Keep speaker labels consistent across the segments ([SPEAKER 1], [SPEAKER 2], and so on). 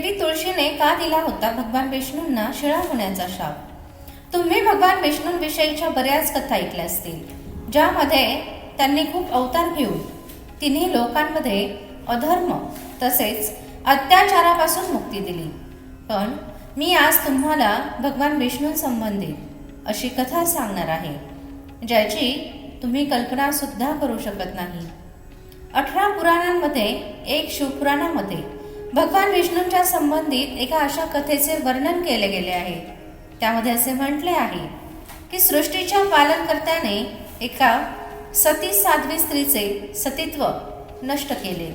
[SPEAKER 1] देवी तुळशीने का दिला होता भगवान विष्णूंना शिळा होण्याचा शाप? तुम्ही भगवान विष्णूंविषयीच्या बऱ्याच कथा ऐकल्या असतील ज्यामध्ये त्यांनी खूप अवतार घेऊन तिन्ही लोकांमध्ये अधर्म तसेच अत्याचारापासून मुक्ती दिली. पण मी आज तुम्हाला भगवान विष्णूंसंबंधित अशी कथा सांगणार आहे ज्याची तुम्ही कल्पना सुद्धा करू शकत नाही. अठरा पुराणांमध्ये एक शिवपुराणामध्ये भगवान विष्णूंच्या संबंधित एका अशा कथेचे वर्णन केले गेले आहे. त्यामध्ये असे म्हटले आहे की सृष्टीच्या पालनकर्त्याने एका सती साध्वी स्त्रीचे सतीत्व नष्ट केले.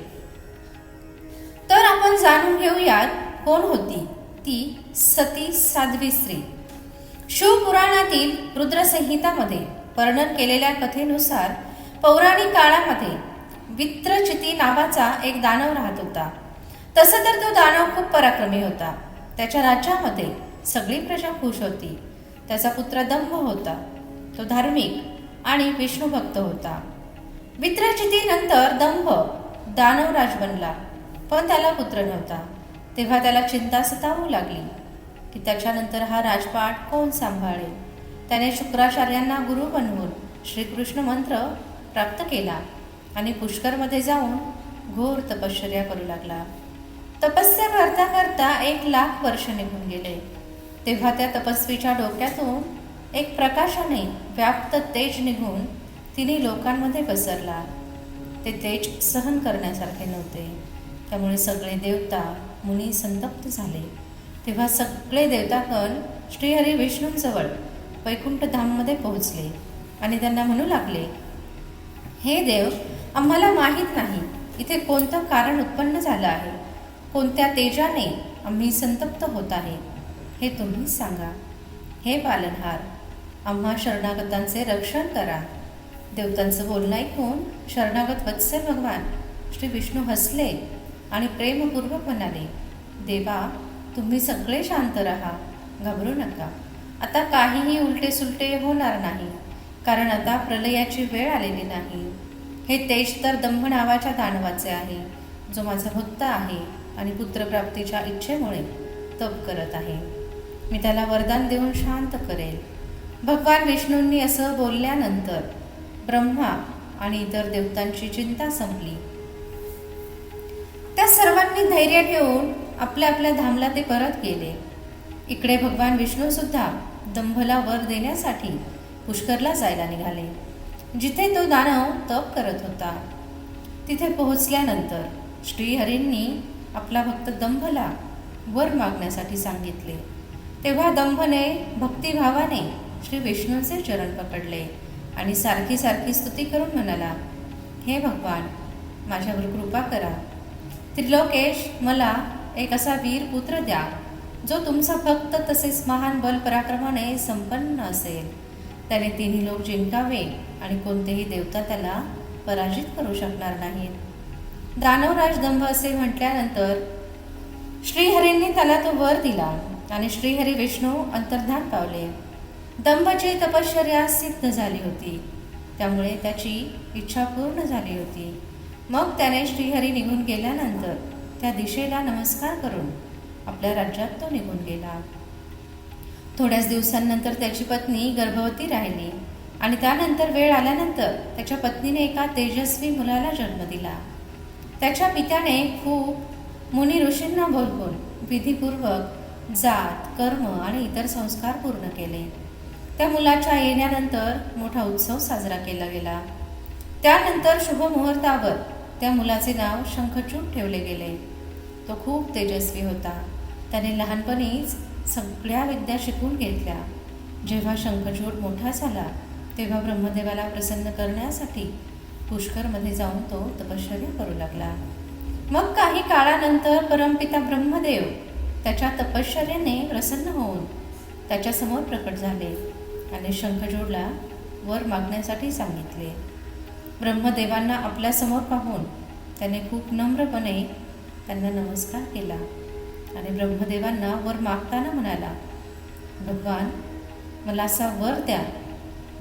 [SPEAKER 1] तर आपण जाणून घेऊयात कोण होती ती सती साध्वी स्त्री. शिवपुराणातील रुद्रसंहितामध्ये वर्णन केलेल्या कथेनुसार पौराणिक काळामध्ये वित्रचिती नावाचा एक दानव राहत होता. तसं तर तो दानव खूप पराक्रमी होता. त्याच्या राज्यामध्ये सगळी प्रजा खुश होती. त्याचा पुत्र दंभ होता. तो धार्मिक आणि विष्णुभक्त होता. वित्रचितीनंतर दंभ दानवराज बनला पण त्याला पुत्र नव्हता. तेव्हा त्याला चिंता सतावू लागली की त्याच्यानंतर हा राजपाट कोण सांभाळेल? त्याने शुक्राचार्यांना गुरु बनवून श्रीकृष्ण मंत्र प्राप्त केला आणि पुष्करमध्ये जाऊन घोर तपश्चर्या करू लागला. तपस्या करता करता एक लाख वर्ष निघून गेले. तेव्हा त्या तपस्वीच्या डोक्यातून एक प्रकाशाने व्याप्त तेज निघून तिने लोकांमध्ये पसरला. ते तेज सहन करण्यासारखे नव्हते. त्यामुळे सगळे देवता मुनी संतप्त झाले. तेव्हा सगळे देवतागण श्रीहरी विष्णूंजवळ वैकुंठ धाममध्ये पोहोचले आणि त्यांना म्हणू लागले हे देव आम्हाला माहीत नाही. इथे कोणतं कारण उत्पन्न झालं आहे? कोणत्या तेजाने आम्ही संतप्त होत आहे हे तुम्ही सांगा. हे पालनहार आम्हा शरणागतांचे रक्षण करा. देवतांचं बोलणं ऐकून शरणागत वत्सल भगवान श्री विष्णू हसले आणि प्रेमपूर्वक म्हणाले देवा तुम्ही सगळे शांत राहा घाबरू नका. आता काहीही उलटे सुलटे होणार नाही कारण आता प्रलयाची वेळ आलेली नाही. हे तेज तर दंभ नावाच्या दानवाचे आहे जो माझा भक्त आहे. आणि पुत्रप्राप्तीच्या इच्छेमुळे तप करत आहे. मी त्याला वरदान देऊन शांत करेल. भगवान विष्णूंनी असं बोलल्यानंतर ब्रह्मा आणि इतर देवतांची चिंता संपली. त्या सर्वांनी धैर्य ठेवून आपल्या आपल्या धामला ते परत गेले. इकडे भगवान विष्णू सुद्धा दंभला वर देण्यासाठी पुष्करला जायला निघाले. जिथे तो दानव तप करत होता तिथे पोहोचल्यानंतर श्रीहरींनी आपला भक्त दंभला वर मागण्यासाठी सांगितले. तेव्हा दंभने भक्तिभावाने श्री विष्णूंचे चरण पकडले आणि सारखी सारखी स्तुती करून म्हणाला हे भगवान माझ्यावर कृपा करा. त्रिलोकेश मला एक असा वीर पुत्र द्या जो तुमचा भक्त तसेच महान बल पराक्रमाने संपन्न असेल. त्याने तिन्ही लोक जिंकावे आणि कोणतेही देवता त्याला पराजित करू शकणार नाहीत. दानवराज दंभ असे म्हटल्यानंतर श्रीहरींनी त्याला तो वर दिला आणि श्रीहरी विष्णू अंतर्धान पावले. दंभची तपश्चर्या सिद्ध झाली होती. त्यामुळे त्याची इच्छा पूर्ण झाली होती. मग त्याने श्रीहरी निघून गेल्यानंतर त्या दिशेला नमस्कार करून आपल्या राज्यात तो निघून गेला. थोड्याच दिवसांनंतर त्याची पत्नी गर्भवती राहिली आणि त्यानंतर वेळ आल्यानंतर त्याच्या पत्नीने एका तेजस्वी मुलाला जन्म दिला. त्याच्या पित्याने खूप मुनी ऋषींना बोलवून विधीपूर्वक जात कर्म आणि इतर संस्कार पूर्ण केले. त्या मुलाच्या येण्यानंतर मोठा उत्सव साजरा केला गेला. त्यानंतर शुभमुहूर्तावर त्या मुलाचे नाव शंखचूड ठेवले गेले. तो खूप तेजस्वी होता. त्याने लहानपणीच सगळ्या विद्या शिकून घेतल्या. जेव्हा शंखचूड मोठा झाला तेव्हा ब्रह्मदेवाला प्रसन्न करण्यासाठी पुष्करमध्ये जाऊन तो तपश्चर्या करू लागला. मग काही काळानंतर परमपिता ब्रह्मदेव त्याच्या तपश्चर्याने प्रसन्न होऊन त्याच्यासमोर प्रकट झाले आणि शंखजोडला वर मागण्यासाठी सांगितले. ब्रह्मदेवांना आपल्यासमोर पाहून त्याने खूप नम्रपणे त्यांना नमस्कार केला आणि ब्रह्मदेवांना वर मागताना म्हणाला भगवान मला असा वर द्या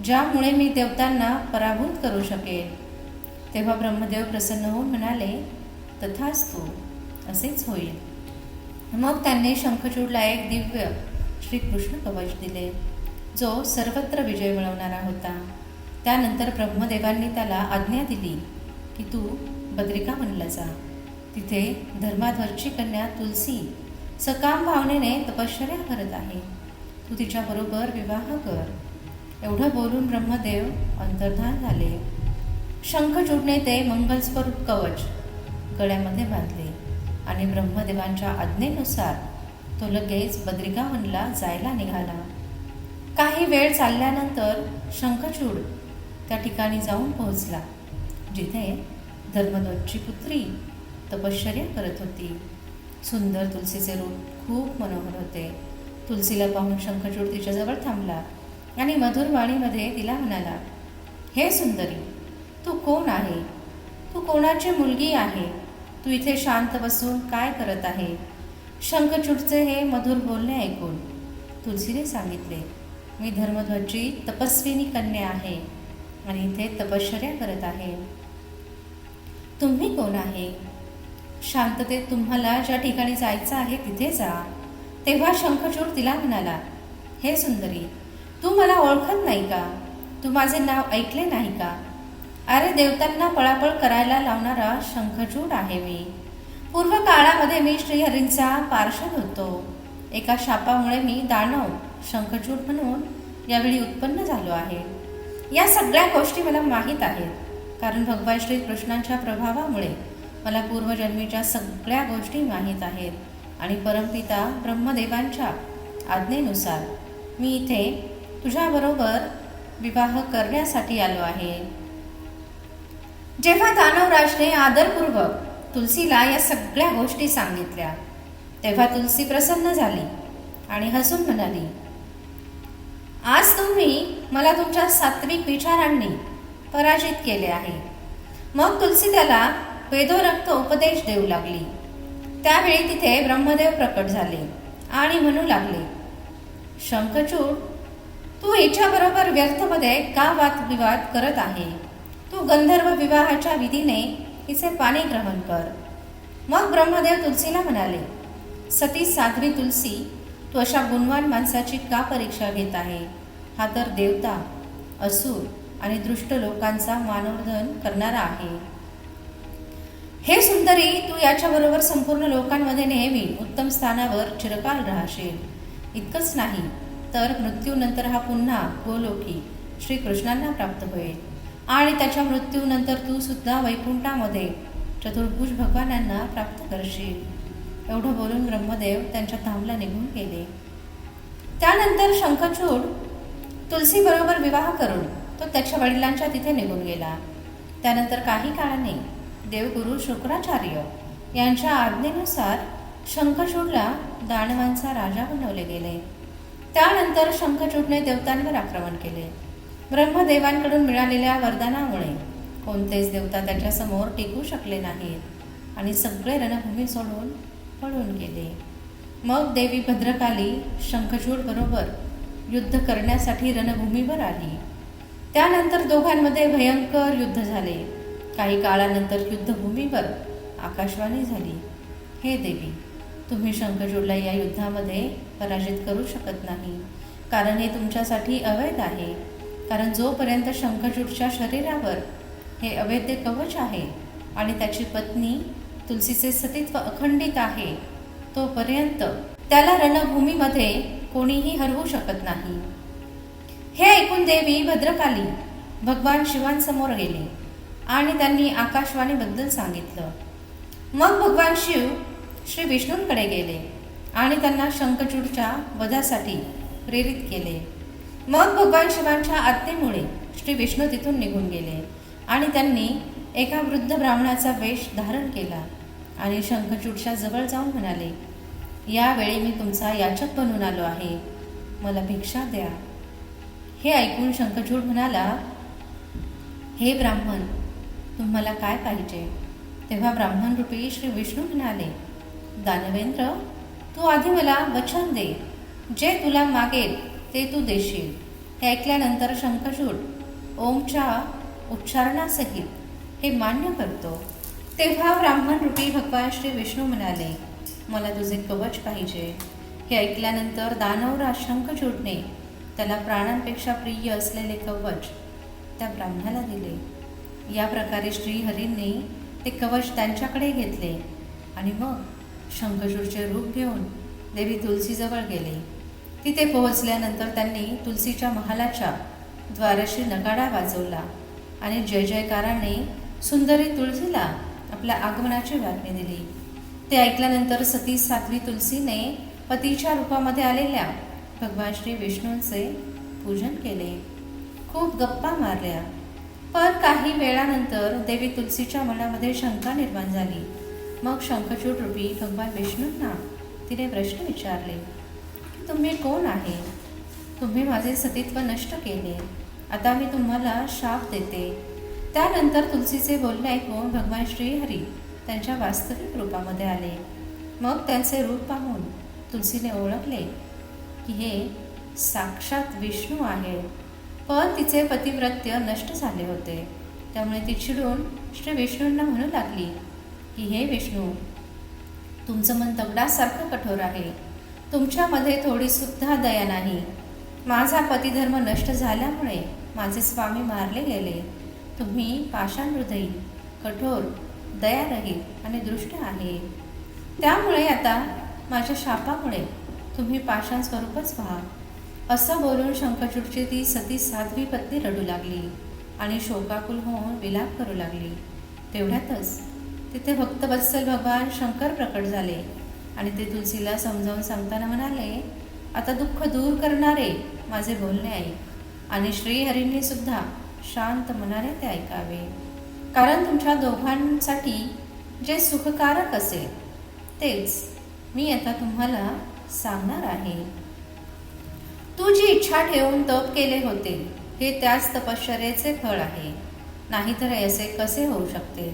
[SPEAKER 1] ज्यामुळे मी देवतांना पराभूत करू शकेन. तेव्हा ब्रह्मदेव प्रसन्न होऊन म्हणाले तथाच तू असेच होईल. मग त्यांनी शंखचूडला एक दिव्य श्रीकृष्ण कवच दिले जो सर्वत्र विजय मिळवणारा होता. त्यानंतर ब्रह्मदेवांनी त्याला आज्ञा दिली की तू बद्रिका म्हणला जा. तिथे धर्माध्वजची कन्या तुलसी सकाम भावनेने तपश्चर्या करत आहे. तू तिच्याबरोबर विवाह कर. एवढं बोलून ब्रह्मदेव अंतर्धान झाले. शंख चुडणे ते मंगलस्वरूप कवच गळ्यामध्ये बांधले आणि ब्रह्मदेवांच्या आज्ञेनुसार तो लगेच बद्रिकावनला जायला निघाला. काही वेळ चालल्यानंतर शंखचूड त्या ठिकाणी जाऊन पोहोचला जिथे धर्मध्वजची पुत्री तपश्चर्या करत होती. सुंदर तुलसीचे रूप खूप मनोहर होते. तुलसीला पाहून शंखचूड तिच्याजवळ थांबला आणि मधुर वाणीमध्ये तिला म्हणाला हे सुंदरी तू कोण आहे? तू कोणाची मुलगी आहे? तू इथे शांत बसून काय करत आहे? शंखचूडचे हे मधुर बोलणे ऐकून तुलसीने सांगितले मी धर्मध्वजची तपस्विनी कन्या आहे आणि इथे तपश्चर्या करत आहे. तुम्ही कोण आहे? शांततेत तुम्हाला ज्या ठिकाणी जायचं आहे तिथे जा. तेव्हा शंखचूड तिला म्हणाला हे सुंदरी तू मला ओळखत नाही का? तू माझे नाव ऐकले नाही का? अरे देवतांना पळापळ करायला लावणारा शंखचूड आहे मी. पूर्व काळामध्ये मी श्रीहरींचा पार्षद होतो. एका शापामुळे मी दानव शंखचूड म्हणून यावेळी उत्पन्न झालो आहे. या सगळ्या गोष्टी मला माहीत आहेत. कारण भगवान श्रीकृष्णांच्या प्रभावामुळे मला पूर्वजन्मीच्या सगळ्या गोष्टी माहीत आहेत आणि परमपिता ब्रह्मदेवांच्या आज्ञेनुसार मी इथे तुझ्याबरोबर विवाह करण्यासाठी आलो आहे. जेव्हा दानवराजने आदरपूर्वक तुलसीला या सगळ्या गोष्टी सांगितल्या तेव्हा तुलसी प्रसन्न झाली आणि हसून म्हणाली आज तुम्ही मला तुमच्या सात्विक विचारांनी पराजित केले आहे. मग तुलसी त्याला वेदोरक्त उपदेश देऊ लागली. त्यावेळी तिथे ब्रह्मदेव प्रकट झाले आणि म्हणू लागले शंखचूड तू हिच्याबरोबर व्यर्थमध्ये का वादविवाद करत आहे? तू गंधर्व विवाहाच्या विधीने तिचे पाणी ग्रहण कर. मग ब्रह्मदेव तुलसीला म्हणाले सती साध्वी तुलसी तू अशा गुणवान माणसाची का परीक्षा घेत आहे? हा तर देवता असुर आणि दृष्ट लोकांचा मानवर्धन करणारा आहे. हे सुंदरी तू याच्याबरोबर संपूर्ण लोकांमध्ये नेहमी उत्तम स्थानावर चिरकाल राहशील. इतकंच नाही तर मृत्यूनंतर हा पुन्हा गोलोकी श्रीकृष्णांना प्राप्त होईल. आणि त्याच्या मृत्यूनंतर तू सुद्धा वैकुंठामध्ये चतुर्भुज भगवानांना प्राप्त करशील. एवढं बोलून ब्रह्मदेव त्यांच्या धामला निघून गेले. त्यानंतर शंखचूड तुलसीबरोबर विवाह करून तो त्याच्या वडिलांच्या तिथे निघून गेला. त्यानंतर काही काळाने देवगुरु शुक्राचार्य यांच्या आज्ञेनुसार शंखचूडला दानवांचा राजा बनवले गेले. त्यानंतर शंखचूडने देवतांवर आक्रमण केले. ब्रह्मदेवांकडून मिळालेल्या वरदानामुळे कोणतेच देवता त्याच्यासमोर टिकू शकले नाहीत आणि सगळे रणभूमी सोडून पळून गेले. मग देवी भद्रकाली शंखचूड बरोबर युद्ध करण्यासाठी रणभूमीवर आली. त्यानंतर दोघांमध्ये भयंकर युद्ध झाले. काही काळानंतर युद्धभूमीवर आकाशवाणी झाली. हे देवी तुम्ही शंखचूडला या युद्धामध्ये पराजित करू शकत नाही. कारण हे तुमच्यासाठी अवैध आहे. कारण जोपर्यंत शंखचूडच्या शरीरावर हे अवैध कवच आहे आणि त्याची पत्नी तुलसीचे सतीत्व अखंडित आहे तोपर्यंत त्याला रणभूमीमध्ये कोणीही हरवू शकत नाही. हे ऐकून देवी भद्रकाली भगवान शिवांसमोर गेली आणि त्यांनी आकाशवाणीबद्दल सांगितलं. मग भगवान शिव श्री विष्णूंकडे गेले आणि त्यांना शंखचूडच्या वधासाठी प्रेरित केले. मग भगवान शिवांच्या आत्तेमुळे श्री विष्णू तिथून निघून गेले आणि त्यांनी एका वृद्ध ब्राह्मणाचा वेश धारण केला आणि शंखचूडच्या जवळ जाऊन म्हणाले यावेळी मी तुमचा याचक बनून आलो आहे. मला भिक्षा द्या. हे ऐकून शंखचूड म्हणाला हे ब्राह्मण तुम्हाला काय पाहिजे? तेव्हा ब्राह्मण रूपी श्री विष्णू म्हणाले दानवेंद्र तू आधी मला वचन दे. जे तुला मागेल ते तू देशील. हे ऐकल्यानंतर शंखचूड ओमच्या उच्चारणासहित हे मान्य करतो. तेव्हा ब्राह्मण रूपी भगवान श्री विष्णू म्हणाले मला तुझे कवच पाहिजे. हे ऐकल्यानंतर दानवराज शंखचूडने त्याला प्राणांपेक्षा प्रिय असलेले कवच त्या ब्राह्मणाला दिले. या प्रकारे श्रीहरींनी ते कवच त्यांच्याकडे घेतले आणि मग शंखचूडचे रूप घेऊन देवी तुलसीजवळ गेले. तिथे पोहोचल्यानंतर त्यांनी तुलसीच्या महालाच्या द्वाराशी नगाडा वाजवला आणि जय जयकाराने सुंदरी तुळशीला आपल्या आगमनाची बातमी दिली. ते ऐकल्यानंतर सती साध्वी तुलसीने पतीच्या रूपामध्ये आलेल्या भगवान श्री विष्णूंचे पूजन केले. खूप गप्पा मारल्या. पण काही वेळानंतर देवी तुलसीच्या मनामध्ये शंका निर्माण झाली. मग शंखचूट रूपी भगवान विष्णूंना तिने प्रश्न विचारले. तुम्ही कोण आहे? तुम्ही माझे सतीत्व नष्ट केले. आता मी तुम्हाला शाप देते. त्यानंतर तुलसीचे बोलणे ऐकून भगवान श्रीहरी त्यांच्या वास्तविक रूपामध्ये आले. मग त्यांचे रूप पाहून तुलसीने ओळखले की हे साक्षात विष्णू आहे पण तिचे पतिव्रत्य नष्ट झाले होते. त्यामुळे ती चिडून श्री विष्णूंना म्हणू लागली की हे विष्णू तुमचं मन दगडासारखं कठोर आहे. तुमच्यामध्ये थोडी सुद्धा दया नाही. माझा पतिधर्म नष्ट झाल्यामुळे माझे स्वामी मारले गेले. तुम्ही पाषाणहृदयी कठोर दयारहित आणि दृष्ट आहे. त्यामुळे आता माझ्या शापामुळे तुम्ही पाषाण स्वरूपच व्हा असं बोलून शंखचूडची ती सती साध्वी पत्नी रडू लागली आणि शोकाकुल होऊन विलाप करू लागली. तेवढ्यातच तिथे भक्तवत्सल भगवान शंकर प्रकट झाले. आणि ते तुलसीला समजावून सांगताना म्हणाले आता दुःख दूर करणारे माझे बोलणे ऐक आणि श्रीहरींनी सुद्धा शांत मनाने ते ऐकावे. कारण तुमच्या दोघांसाठी जे सुखकारक असेल तेच मी आता तुम्हाला सांगणार आहे. तू जी इच्छा ठेवून तप केले होते हे त्याच तपश्चर्याचे फळ आहे. नाहीतर असे कसे होऊ शकते?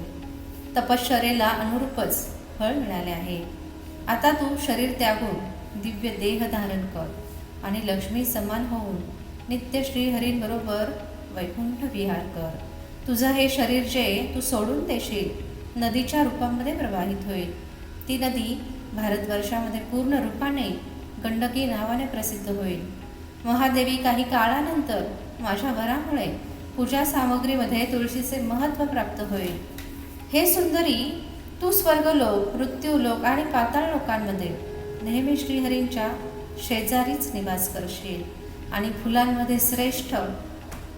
[SPEAKER 1] तपश्चर्येला अनुरूपच फळ मिळाले आहे. आता तू शरीर त्यागून दिव्य देह धारण कर आणि लक्ष्मी समान होऊन नित्य श्रीहरींबरोबर वैकुंठ विहार कर. तुझं हे शरीर जे तू सोडून देशील नदीच्या रूपामध्ये प्रवाहित होईल. ती नदी भारतवर्षामध्ये पूर्ण रूपाने गंडकी नावाने प्रसिद्ध होईल. महादेवी काही काळानंतर माझ्या वरामुळे पूजा सामग्रीमध्ये तुळशीचे महत्त्व प्राप्त होईल. हे सुंदरी तू स्वर्गलोक मृत्यूलोक आणि पाताळ लोकांमध्ये नेहमी श्रीहरींच्या शेजारीच निवास करशील आणि फुलांमध्ये श्रेष्ठ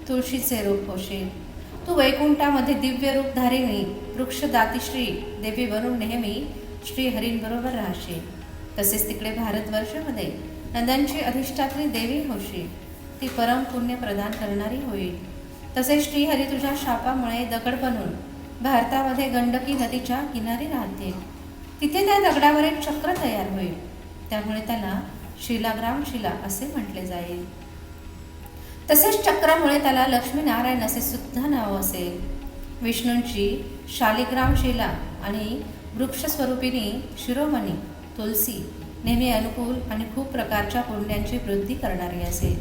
[SPEAKER 1] तुळशीचे रूप होशील. तू वैकुंठामध्ये दिव्य रूप धारिणी वृक्ष देवी बनून नेहमी श्रीहरींबरोबर राहशील. तसेच तिकडे भारतवर्षामध्ये नद्यांची अधिष्ठात्री देवी होशील. ती परम पुण्य प्रदान करणारी होईल. तसेच श्रीहरी तुझ्या शापामुळे दगड बनून भारतामध्ये गंडकी नदीच्या किनारी राहतील तिथे त्या दगडावर एक चक्र तयार होईल. त्यामुळे त्याला शिलाग्राम शिला असे म्हटले जाईल. तसेच चक्रामुळे त्याला लक्ष्मीनारायण असे सुद्धा नाव असेल. विष्णूंची शालिग्राम शिला आणि वृक्षस्वरूपिणी शिरोमणी तुलसी नेहमी अनुकूल आणि खूप प्रकारच्या पुण्यांची वृद्धी करणारी असेल.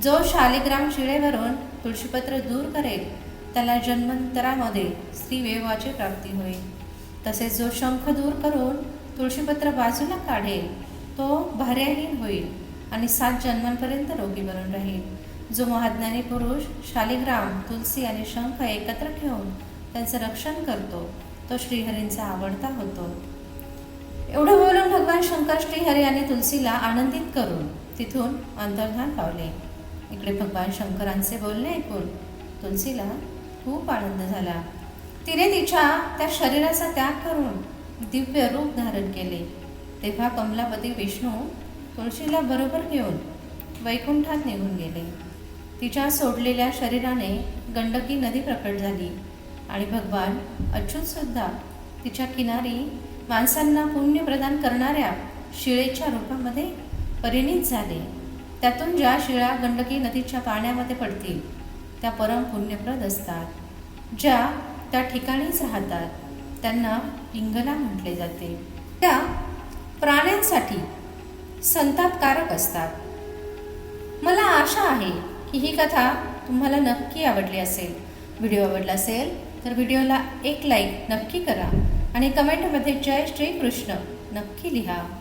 [SPEAKER 1] जो शालिग्राम शिळेवरून तुळशीपत्र दूर करेल त्याला जन्मांतरामध्ये स्त्रीवेवाची प्राप्ती होईल तसेच जो शंख दूर करून तुळशीपत्र बाजूला काढेल तो भार्याहीन होईल आणि सात जन्मांपर्यंत रोगी बनून राहील. जो महाज्ञानी पुरुष शालिग्राम तुलसी आणि शंख एकत्र ठेवून त्यांचं रक्षण करतो तो श्रीहरींचा आवडता होतो. एवढं बोलून भगवान शंकर श्रीहरी आणि तुलसीला आनंदित करून तिथून अंतर्धान पावले इकडे भगवान शंकरांचे बोलणे ऐकून तुलसीला खूप आनंद झाला. तिने तिच्या त्या शरीराचा त्याग करून दिव्य रूप धारण केले. तेव्हा कमलापती विष्णू तुळशीला बरोबर घेऊन वैकुंठात निघून गेले. तिच्या सोडलेल्या शरीराने गंडकी नदी प्रकट झाली आणि भगवान अच्युतसुद्धा तिच्या किनारी माणसांना पुण्य प्रदान करणाऱ्या शिळेच्या रूपामध्ये परिणित झाले. त्यातून ज्या शिळा गंडकी नदीच्या पाण्यामध्ये पडतील त्या परम पुण्यप्रद असतात ज्या त्या ठिकाणीच राहतात. त्यांना पिंगला म्हटले जाते. त्या प्राण्यांसाठी संतापकारक असतात. मला आशा आहे की ही कथा तुम्हाला नक्की आवडली असेल. व्हिडिओ आवडला असेल तर व्हिडिओला एक लाईक नक्की करा आणि कमेंटमध्ये जय श्रीकृष्ण नक्की लिहा.